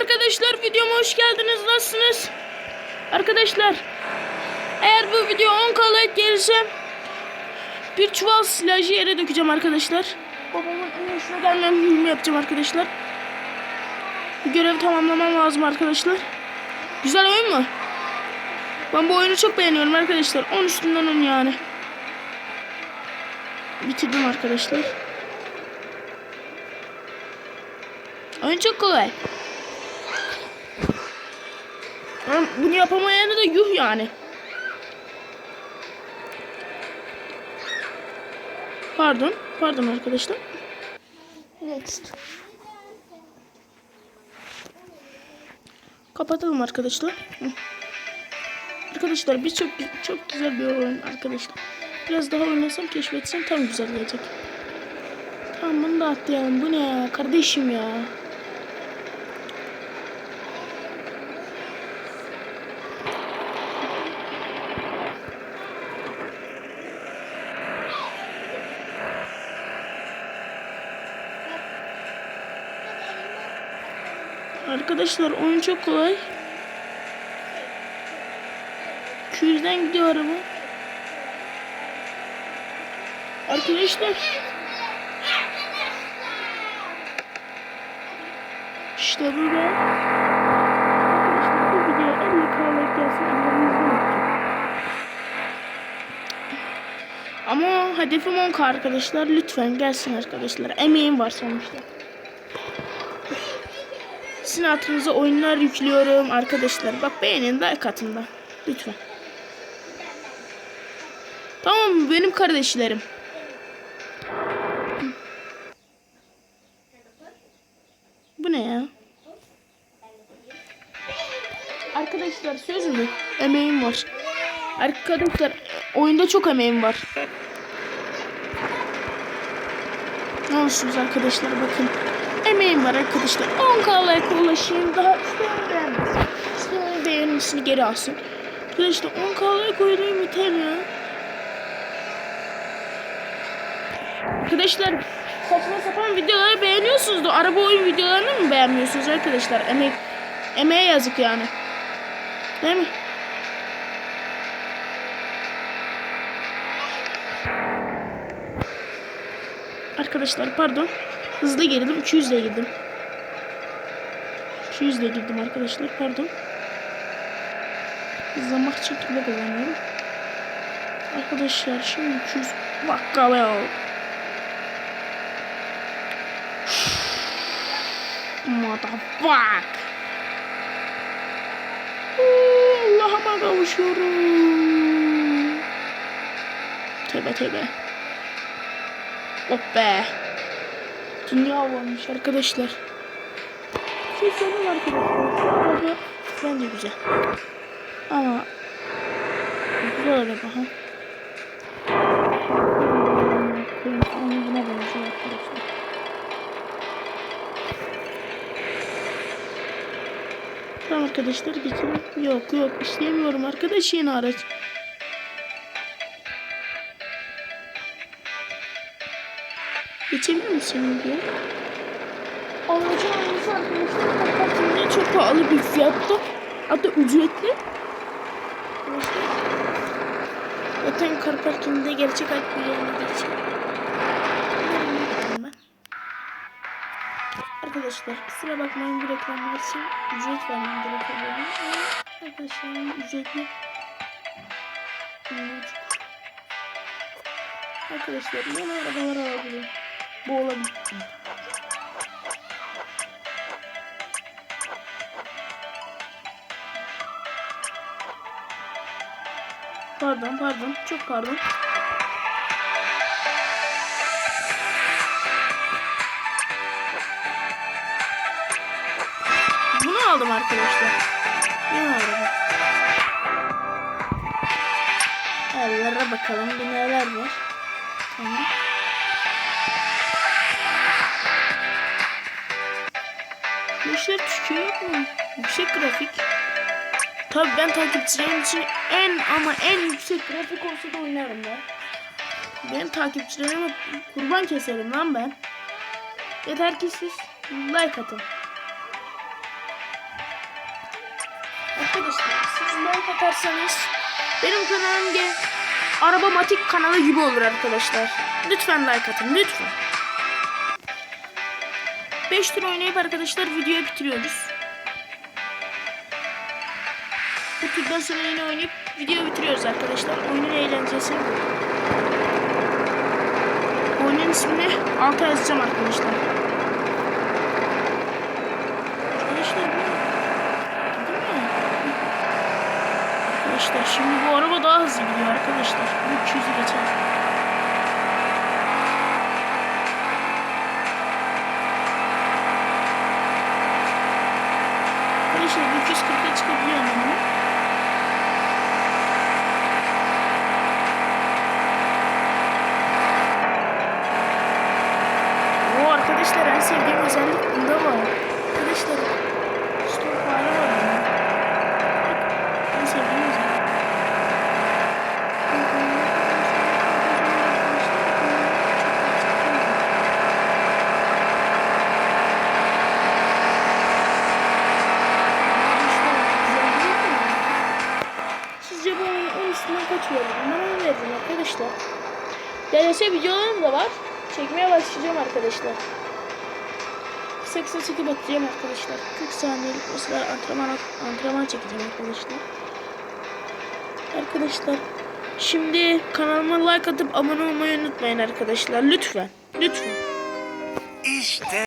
arkadaşlar videoma hoş geldiniz. Nasılsınız? Arkadaşlar eğer bu video 10k like gelirse bir çuval silajı yere dökeceğim arkadaşlar. Babamın en hoşuna gelmem yapacağım arkadaşlar. Bu görevi tamamlamam lazım arkadaşlar. Güzel oyun mu? Ben bu oyunu çok beğeniyorum arkadaşlar. 10 üstünden 10 yani. Bitirdim arkadaşlar. Oyun çok kolay. Ama bunu yapamayanı da yuh yani. Pardon. Pardon arkadaşlar. Next. Kapatalım arkadaşlar. Arkadaşlar bir çok çok güzel bir oyun arkadaşlar. Biraz daha oynasam keşfetsem tam güzel gelecek. Tamam bunu da atlayalım. Bu ne ya kardeşim ya. Arkadaşlar oyun çok kolay. 200'den gidiyor araba. Arkadaşlar. İşte burada. Arkadaşlar bu video 50 kahve gelsin elimizden yapacağım. Ama hedefim 10k arkadaşlar. Lütfen gelsin arkadaşlar. Emeğim var sonuçta. Sizin hatırınıza oyunlar yüklüyorum arkadaşlar. Bak beğenin like atın da. Lütfen. Tamam benim kardeşlerim? Bu ne ya? Arkadaşlar söz mü? Emeğim var. Arkadaşlar oyunda çok emeğim var. Ne olursunuz arkadaşlar bakın. Emeğim var arkadaşlar. 10k like ulaşayım. Daha isteyen beğenmesin. İsteyen beğenmesini geri alsın. Arkadaşlar 10k like oynayayım yeter ya. Arkadaşlar saçma sapan videoları beğeniyorsunuz da araba oyun videolarını mı beğenmiyorsunuz arkadaşlar? Emek emeğe yazık yani. Değil mi? Arkadaşlar pardon. Hızlı girdim. 200 ile girdim. 200 ile girdim arkadaşlar. Pardon. Hızlamak için kilo kullanıyorum. Arkadaşlar şimdi 200 bakkala Motherfuck. Oo, Allah'ıma kavuşuyorum. Tövbe tövbe. Oh be. Dünya varmış arkadaşlar. Şey söyleyeyim arkadaşlar. Araba bence güzel. Ama güzel araba ha. Onu buna benziyor arkadaşlar. Tamam arkadaşlar geçelim. Yok yok istemiyorum arkadaş yeni araç. Geçebilir misin diye. Aynısı arkadaşlar kapatınca çok pahalı bir fiyatta. Hatta ücretli. Zaten kar parkinginde gerçek yerine geçeceğim. Ben. Arkadaşlar kusura bakmayın bu reklamlar için ücret vermem gerekiyor. Arkadaşlar ücretli. Arkadaşlar yeni arabalar alabilirim. Bu olabilir. Pardon pardon çok pardon. Bunu aldım arkadaşlar. Yeni araba. Ellere bakalım bir neler var. Tamam. Yaşlar çıkıyor mu? Yüksek grafik. Tabii ben takipçilerim için en ama en yüksek grafik olsa da oynarım ben. Benim takipçilerime kurban keserim lan ben. Yeter ki siz like atın. Arkadaşlar siz like atarsanız benim kanalım araba matik kanalı gibi olur arkadaşlar. Lütfen like atın lütfen. 5 tur oynayıp arkadaşlar videoyu bitiriyoruz. Bu turdan sonra yine oynayıp video bitiriyoruz arkadaşlar. Oyunun eğlencesi. Oyunun ismini alta yazacağım arkadaşlar. Arkadaşlar? Arkadaşlar şimdi bu araba daha hızlı gidiyor arkadaşlar. Bu 200'ü geçer. 240'a çıkabiliyor ama. Oo arkadaşlar en sevdiğim özellik bunda var. Arkadaşlar stop var. bunda. En sevdiğim özellik. Sizce bu oyun 10 üstünden kaç verir? Ben 10 veririm arkadaşlar. DLC videolarım da var. Çekmeye başlayacağım arkadaşlar. Kısa kısa çekip atacağım arkadaşlar. 40 saniyelik mesela antrenman, antrenman çekeceğim arkadaşlar. Arkadaşlar şimdi kanalıma like atıp abone olmayı unutmayın arkadaşlar. Lütfen. Lütfen. İşte